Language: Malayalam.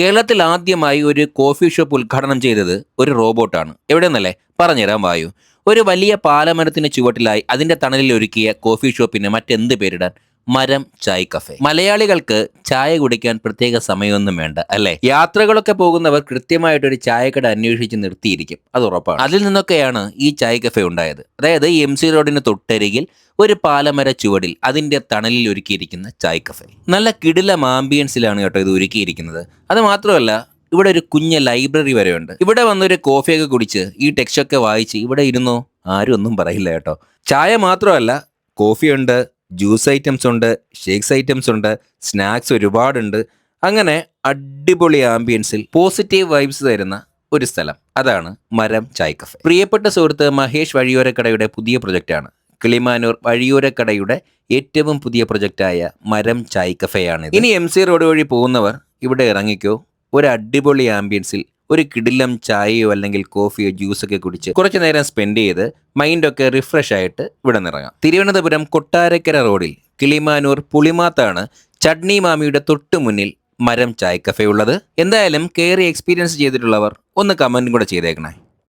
കേരളത്തിൽ ആദ്യമായി ഒരു കോഫി ഷോപ്പ് ഉദ്ഘാടനം ചെയ്തത് ഒരു റോബോട്ടാണ്. എവിടെയെന്നല്ലേ പറഞ്ഞുതരാൻ വായു. ഒരു വലിയ പാലമരത്തിന് ചുവട്ടിലായി അതിന്റെ തണലിൽ ഒരുക്കിയ കോഫി ഷോപ്പിന് മറ്റെന്ത് പേരിടാൻ? മരം ചായ് കഫേ. മലയാളികൾക്ക് ചായ കുടിക്കാൻ പ്രത്യേക സമയമൊന്നും വേണ്ട അല്ലെ? യാത്രകളൊക്കെ പോകുന്നവർ കൃത്യമായിട്ട് ഒരു ചായക്കട അന്വേഷിച്ച് നിർത്തിയിരിക്കും. അത് ഉറപ്പാണ്. അതിൽ നിന്നൊക്കെയാണ് ഈ ചായ് കഫേ ഉണ്ടായത്. അതായത് എം സി റോഡിന് തൊട്ടരികിൽ ഒരു പാലമര ചുവടിൽ അതിന്റെ തണലിൽ ഒരുക്കിയിരിക്കുന്ന ചായ് കഫേ. നല്ല കിടിലം ആംബിയൻസിലാണ് കേട്ടോ ഇത് ഒരുക്കിയിരിക്കുന്നത്. അത് മാത്രമല്ല ഇവിടെ ഒരു കുഞ്ഞ ലൈബ്രറി വരെ ഉണ്ട്. ഇവിടെ വന്നൊരു കോഫിയൊക്കെ കുടിച്ച് ഈ ടെക്സ്റ്റൊക്കെ വായിച്ച് ഇവിടെ ഇരുന്നോ? ആരും ഒന്നും പറയില്ല കേട്ടോ. ചായ മാത്രമല്ല കോഫിയുണ്ട് ജ്യൂസ് ഐറ്റംസ് ഉണ്ട് ഷേക്സ് ഐറ്റംസ് ഉണ്ട് സ്നാക്സ് ഒരുപാടുണ്ട്. അങ്ങനെ അടിപൊളി ആംബിയൻസിൽ പോസിറ്റീവ് വൈബ്സ് തരുന്ന ഒരു സ്ഥലം. അതാണ് മരം ചായ് കഫേ. പ്രിയപ്പെട്ട സുഹൃത്ത് മഹേഷ് വഴിയോരക്കടയുടെ പുതിയ പ്രൊജക്റ്റാണ്. കിളിമാനൂർ വഴിയോരക്കടയുടെ ഏറ്റവും പുതിയ പ്രൊജക്റ്റായ മരം ചായ് കഫേയാണ് ഇനി എം സി റോഡ് വഴി പോകുന്നവർ ഇവിടെ ഇറങ്ങിക്കോ. ഒരു അടിപൊളി ആംബിയൻസിൽ ഒരു കിടിലം ചായയോ അല്ലെങ്കിൽ കോഫിയോ ജ്യൂസൊക്കെ കുടിച്ച് കുറച്ചു നേരം സ്പെൻഡ് ചെയ്ത് മൈൻഡൊക്കെ റിഫ്രഷ് ആയിട്ട് ഇവിടെ നിറങ്ങാം തിരുവനന്തപുരം കൊട്ടാരക്കര റോഡിൽ കിളിമാനൂർ പുളിമാത്താണ് ചട്നി മാമിയുടെ തൊട്ടു മുന്നിൽ മരം ചായ കഫേ ഉള്ളത്. എന്തായാലും കയറി എക്സ്പീരിയൻസ് ചെയ്തിട്ടുള്ളവർ ഒന്ന് കമന്റും കൂടെ ചെയ്തേക്കണേ.